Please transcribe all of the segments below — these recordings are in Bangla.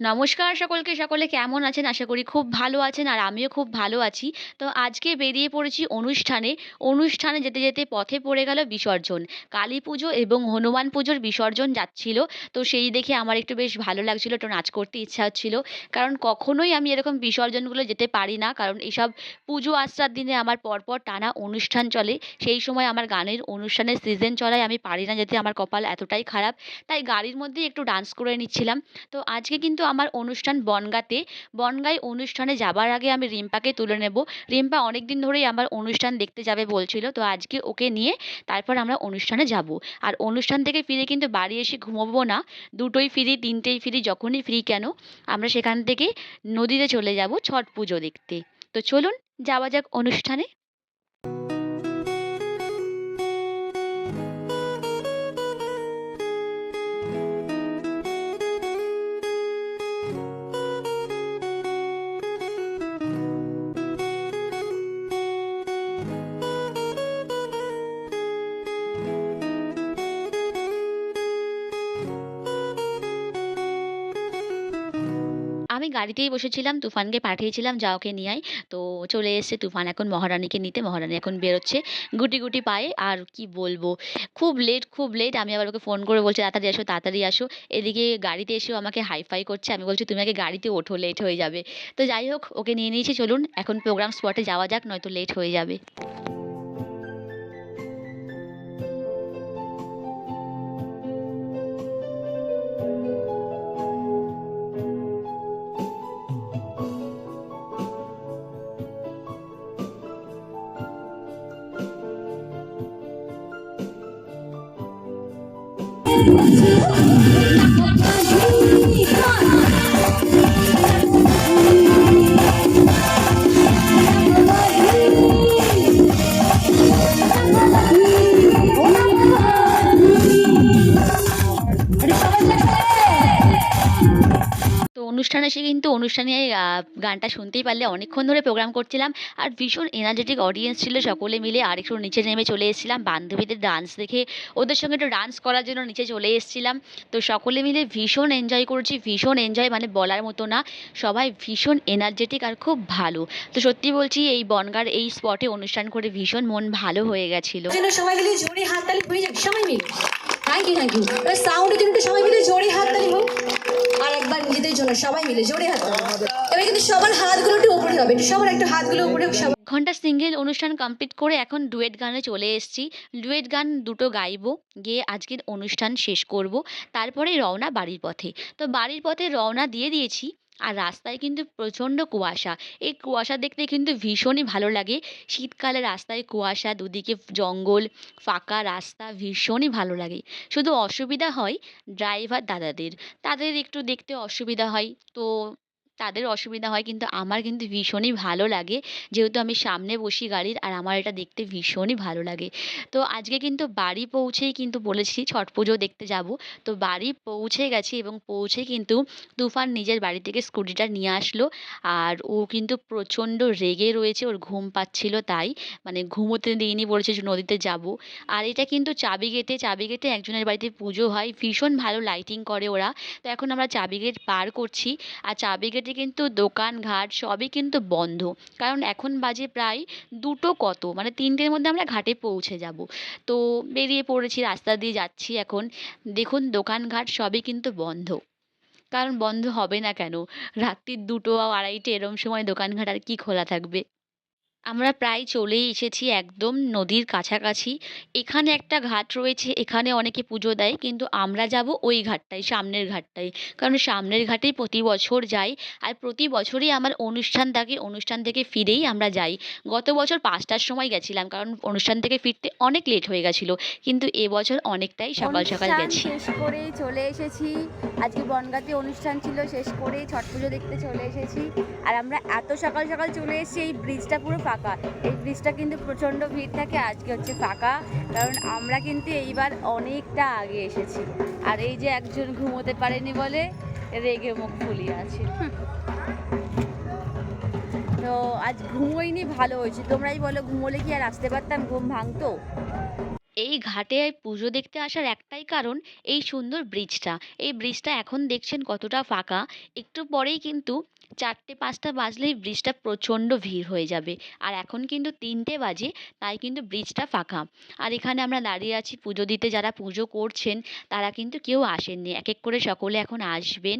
নমস্কার সকলকে, সকলে কেমন আছেন? আশা করি খুব ভালো আছেন আর আমিও খুব ভালো আছি। তো আজকে বেরিয়ে পড়েছি অনুষ্ঠানে। অনুষ্ঠানে যেতে, যেতে পথে পড়ে গেল বিসর্জন। কালী পুজো এবং হনুমান পুজোর বিসর্জন যাচ্ছিল। তো সেই দেখে আমার একটু বেশ ভালো লাগছিল, একটু নাচ করতে ইচ্ছা হচ্ছিল। কারণ কখনোই আমি এরকম বিসর্জনগুলো যেতে পারি না। কারণ এসব পুজো আসার দিনে আমার পরপর টানা অনুষ্ঠান চলে। সেই সময় আমার গানের অনুষ্ঠানের সিজন চলায় আমি পারি না যেতে, আমার কপাল এতটাই খারাপ। তাই গাড়ির মধ্যেই একটু ডান্স করে নিচ্ছিলাম। তো আজকে কিন্তু আমার অনুষ্ঠান বনগাঁতে। বনগাঁয় অনুষ্ঠানে যাবার আগে আমি রিম্পাকে তুলে নেব। রিম্পা অনেকদিন ধরেই আমার অনুষ্ঠান দেখতে যাবে বলছিল। তো আজকে ওকে নিয়ে তারপর আমরা অনুষ্ঠানে যাব। আর অনুষ্ঠান থেকে ফিরে কিন্তু বাড়ি এসে ঘুমোবো না। দুটোই ফিরি, তিনটেই ফিরি, যখনই ফ্রি কেন আমরা সেখান থেকে নদীতে চলে যাব ছট পুজো দেখতে। তো চলুন যাওয়া যাক অনুষ্ঠানে। আমি গাড়িতেই বসেছিলাম, তুফানকে পাঠিয়েছিলাম যা ওকে নিয়ে আয়। তো চলে এসেছে তুফান এখন মহারানীকে নিতে। মহারানী এখন বেরোচ্ছে গুটি, গুটি পায়ে। আর কি বলব, খুব লেট, খুব লেট। আমি আবার ওকে ফোন করে বলছি, "তাড়াতাড়ি আসো, তাড়াতাড়ি আসো।" এদিকে গাড়িতে এসেও আমাকে হাই-ফাই করছে। আমি বলছি, "তুমি আগে গাড়িতে ওঠো, লেট হয়ে যাবে।" তো যাই হোক, ওকে নিয়ে নিয়েছি। চলুন এখন প্রোগ্রাম স্পটে যাওয়া যাক, নয়তো লেট হয়ে যাবে। I'm এসে কিন্তু অনুষ্ঠানে গানটা শুনতেই পারলে অনেকক্ষণ ধরে প্রোগ্রাম করছিলাম। আর ভীষণ এনার্জেটিক অডিয়েন্স ছিল সকলে মিলে। আর একটু নিচে নেমে চলে এসেছিলাম বান্ধবীদের ডান্স দেখে ওদের সঙ্গে একটু ডান্স করার জন্য নিচে চলে এসেছিলাম। তো সকলে মিলে ভীষণ এনজয় করেছি, ভীষণ এনজয় মানে বলার মতো না। সবাই ভীষণ এনার্জেটিক আর খুব ভালো। তো সত্যি বলছি এই বনগাঁর এই স্পটে অনুষ্ঠান করে ভীষণ মন ভালো হয়ে গেছিল। সবাই মিলে জোরে হাততালি হয়ে সবাই মিলে থ্যাংক ইউ থ্যাংক ইউ সাউন্ডের জন্য সবাই মিলে জোরে হাততালি হোক আর একবার নিজেদের জন্য সবাই মিলে জোরে হাত এবার কিন্তু সবার হাতগুলো একটু উপরে হবে একটু সবার একটু হাতগুলো উপরে ঘণ্টা সিঙ্গেল অনুষ্ঠান কমপ্লিট করে এখন ডুয়েট গানে চলে এসেছি। ডুয়েট গান দুটো গাইবো, গিয়ে আজকের অনুষ্ঠান শেষ করব। তারপরে রওনা বাড়ির পথে। তো বাড়ির পথে রওনা দিয়ে দিয়েছি। আর রাস্তায় কিন্তু প্রচণ্ড কুয়াশা। এই কুয়াশা দেখতে কিন্তু ভীষণই ভালো লাগে। শীতকালে রাস্তায় কুয়াশা, দুদিকে জঙ্গল, ফাঁকা রাস্তা ভীষণই ভালো লাগে। শুধু অসুবিধা হয় ড্রাইভার দাদাদের। তাদের একটু দেখতে অসুবিধা হয়। তো তাদের অসুবিধা হয় কিন্তু আমার কিন্তু ভীষণই ভালো লাগে। যেহেতু আমি সামনে বসি গাড়ির আর আমার এটা দেখতে ভীষণই ভালো লাগে। তো আজকে কিন্তু বাড়ি পৌঁছেই কিন্তু বলেছি ছট পুজো দেখতে যাব। তো বাড়ি পৌঁছে গেছি এবং পৌঁছে কিন্তু তুফান নিজের বাড়ি থেকে স্কুটিটা নিয়ে আসলো। আর ও কিন্তু প্রচণ্ড রেগে রয়েছে, ওর ঘুম পাচ্ছিল তাই। মানে ঘুমোতে দিইনি বলেছে নদীতে যাব। আর এটা কিন্তু চাবি গেটে চাবিগেটে, চাবিগেটে একজনের বাড়িতে পুজো হয়। ভীষণ ভালো লাইটিং করে ওরা। তো এখন আমরা চাবি গেট পার করছি। আর চাবিগেটে কিন্তু দোকান, ঘাট সবই কিন্তু বন্ধ। কারণ এখন বাজে প্রায় দুটো কত মানে তিনটের মধ্যে আমরা ঘাটে পৌঁছে যাব। তো বেরিয়ে পড়েছি, রাস্তা দিয়ে যাচ্ছি এখন। দেখুন দোকানঘাট সবই কিন্তু বন্ধ। কারণ বন্ধ হবে না কেন? রাত্রির ২টো ২.৩০ এরম সময় দোকানঘাট আর কি খোলা থাকবে? আমরা প্রায় চলেই এসেছি একদম নদীর কাছাকাছি। এখানে একটা ঘাট রয়েছে, এখানে অনেকে পুজো দেয়। কিন্তু আমরা যাব ওই ঘাটটায়, সামনের ঘাটটায়। কারণ সামনের ঘাটেই প্রতি বছর যাই। আর প্রতি বছরই আমার অনুষ্ঠান থাকে। অনুষ্ঠান থেকে ফিরেই আমরা যাই। গত বছর পাঁচটার সময় গেছিলাম। কারণ অনুষ্ঠান থেকে ফিরতে অনেক লেট হয়ে গেছিল কিন্তু এবছর অনেকটাই সকাল, সকাল গেছি। শেষ করেই চলে এসেছি আজকে বনগাঁতে অনুষ্ঠান ছিল শেষ করেই ছট পুজো দেখতে চলে এসেছি আর আমরা এত সকাল সকাল চলে এসেছি এই ব্রিজটা পুরো ফাঁকা। এই ব্রিজটা কিন্তু প্রচণ্ড ভিড় থাকে, আজকে হচ্ছে ফাঁকা। কারণ আমরা কিন্তু এইবার অনেকটা আগে এসেছি। আর এই যে একজন ঘুমোতে পারেনি বলে রেগে মুখ ফুলিয়ে আছে। তো আজ ঘুমোইনি, ভালো হয়েছে। তোমরাই বলো, ঘুমোলে কি আর আসতে পারতাম? ঘুম ভাঙতো? এই ঘাটে পুজো দেখতে আসার একটাই কারণ এই সুন্দর ব্রিজটা। এই ব্রিজটা এখন দেখছেন কতটা ফাঁকা। একটু পরেই কিন্তু চারটে, পাঁচটা বাজলেই ব্রিজটা প্রচণ্ড ভিড় হয়ে যাবে। আর এখন কিন্তু তিনটে বাজে, তাই কিন্তু ব্রিজটা ফাঁকা। আর এখানে আমরা দাঁড়িয়ে আছি পুজো দিতে, যারা পুজো করছেন, তারা কিন্তু কেউ আসেননি। এক এক করে সকলে এখন আসবেন।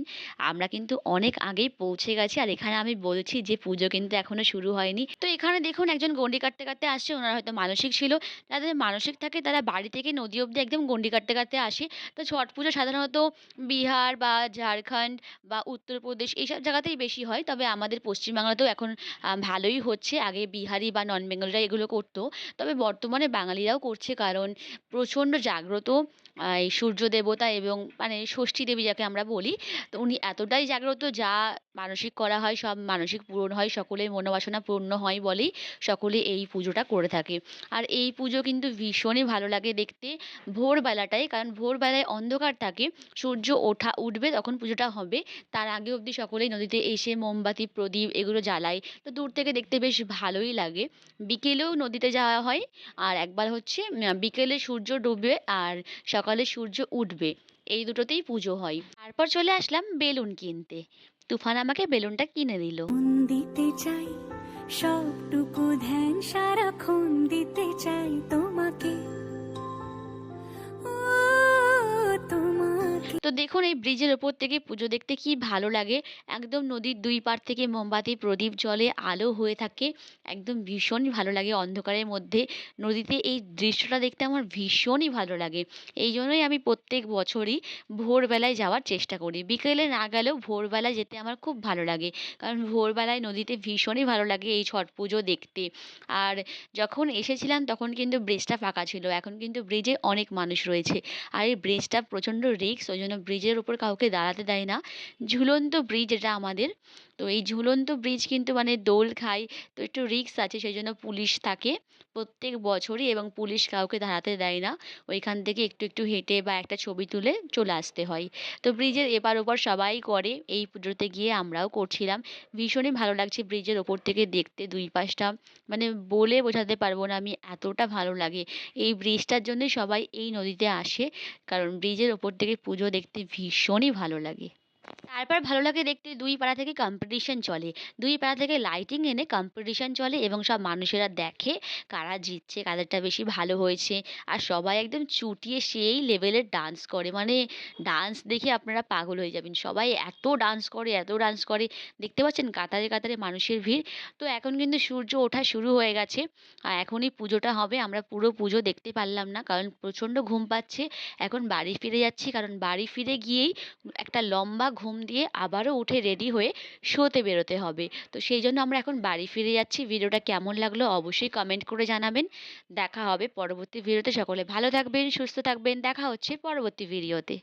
আমরা কিন্তু অনেক আগেই পৌঁছে গেছি। আর এখানে আমি বলছি যে পুজো কিন্তু এখনও শুরু হয়নি। তো এখানে দেখুন একজন গন্ডি কাটতে কাটতে আসছে। ওনার হয়তো মানসিক ছিল। যাদের মানসিক থাকে তারা বাড়ি থেকে নদী অবধি একদম গন্ডি কাটতে কাটতে আসে। তো ছট পুজো সাধারণত বিহার বা ঝাড়খণ্ড বা উত্তরপ্রদেশ এইসব জায়গাতেই বেশি হয়। তবে আমাদের পশ্চিমবাংলাতেও এখন ভালোই হচ্ছে। আগে বিহারি বা নন বেঙ্গলরা এগুলো করতো। তবে বর্তমানে বাঙালিরাও করছে কারণ প্রচণ্ড জাগ্রত এই সূর্য দেবতা এবং মানে ষষ্ঠী দেবী যাকে আমরা বলি, তো উনি এতটাই জাগ্রত যা মানসিক করা হয়, সব মানসিক পূরণ হয় সকলের মনোবাসনা পূর্ণ হয় বলেই সকলে এই পুজোটা করে থাকে। আর এই পুজো কিন্তু ভীষণই ভালো লাগে দেখতে ভোরবেলাটায়, কারণ ভোরবেলায় অন্ধকার থাকে, সূর্য ওঠা, উঠবে তখন পুজোটা হবে, তার আগে অবধি সকলেই নদীতে এসে মোমবাতি, প্রদীপ এগুলো জ্বালায়। তো দূর থেকে দেখতে বেশ ভালোই লাগে। বিকেলেও নদীতে যাওয়া হয়, আর একবার হচ্ছে বিকেলে সূর্য ডুববে আর সকালে সূর্য উঠবে, এই দুটোতেই পুজো হয়। তারপর চলে আসলাম বেলুন কিনতে। তুফান আমাকে বেলুনটা কিনে দিল। দিতে চাই সবটুকু ধ্যান সারাক্ষণ দিতে চাই তোমাকে। তো দেখুন, এই ব্রিজের ওপর থেকে পুজো দেখতে কি ভালো লাগে। একদম নদীর দুই পাড় থেকে মোমবাতি, প্রদীপ জ্বলে আলো হয়ে থাকে। একদম ভীষণই ভালো লাগে অন্ধকারের মধ্যে। নদীতে এই দৃশ্যটা দেখতে আমার ভীষণই ভালো লাগে। এই জন্যই আমি প্রত্যেক বছরই ভোরবেলায় যাওয়ার চেষ্টা করি। বিকেলে না গেলেও ভোরবেলায় যেতে আমার খুব ভালো লাগে। কারণ ভোরবেলায় নদীতে ভীষণই ভালো লাগে এই ছট পুজো দেখতে। আর যখন এসেছিলাম তখন কিন্তু ব্রিজটা ফাঁকা ছিল। এখন কিন্তু ব্রিজে অনেক মানুষ রয়েছে। আর এই ব্রিজটা প্রচণ্ড রিস্ক, ওই জন্য ব্রিজের উপর কাউকে দাঁড়াতে দেয় না। ঝুলন্ত ব্রিজ এটা আমাদের তো এই ঝুলন্ত ব্রিজ কিন্তু মানে দোল খায়। তো একটু রিস্ক আছে সেই জন্য পুলিশ থাকে প্রত্যেক বছরই এবং পুলিশ কাউকে দাঁড়াতে দেয় না। ওইখান থেকে একটু একটু হেঁটে বা একটা ছবি তুলে চলে আসতে হয়। তো ব্রিজের এপার ওপার সবাই করে, এই পুজোতে গিয়ে আমরাও করছিলাম। ভীষণই ভালো লাগছে ব্রিজের ওপর থেকে দেখতে দুই পাশটা। মানে বলে বোঝাতে পারব না আমি, এতটা ভালো লাগে। এই ব্রিজটার জন্যই সবাই এই নদীতে আসে, কারণ ব্রিজের ওপর থেকে পুজো দেখতে ভীষণই ভালো লাগে। তারপর ভালো লাগে দেখতে, দুই পাড়া থেকে কম্পিটিশন চলে। দুই পাড়া থেকে লাইটিং এনে কম্পিটিশন চলে এবং সব মানুষেরা দেখে কারা জিতছে, কাদেরটা বেশি ভালো হয়েছে। আর সবাই একদম চুটিয়ে সেই লেভেলের ডান্স করে। মানে ডান্স দেখে আপনারা পাগল হয়ে যাবেন। সবাই এত ডান্স করে, এত ডান্স করে। দেখতে পাচ্ছেন কাতারে কাতারে মানুষের ভিড়। তো এখন কিন্তু সূর্য ওঠা শুরু হয়ে গেছে। আর এখনই পুজোটা হবে। আমরা পুরো পুজো দেখতে পারলাম না। কারণ প্রচণ্ড ঘুম পাচ্ছে। এখন বাড়ি ফিরে যাচ্ছি। কারণ বাড়ি ফিরে গিয়েই একটা লম্বা ঘুম দিয়ে আবারও উঠে রেডি হয়ে শোতে বেরোতে হবে। তো সেই জন্য আমরা এখন বাড়ি ফিরে যাচ্ছি। ভিডিওটা কেমন লাগল অবশ্যই কমেন্ট করে জানাবেন। দেখা হবে পরবর্তী ভিডিওতে। সকলে ভালো থাকবেন, সুস্থ থাকবেন। দেখা হচ্ছে পরবর্তী ভিডিওতে।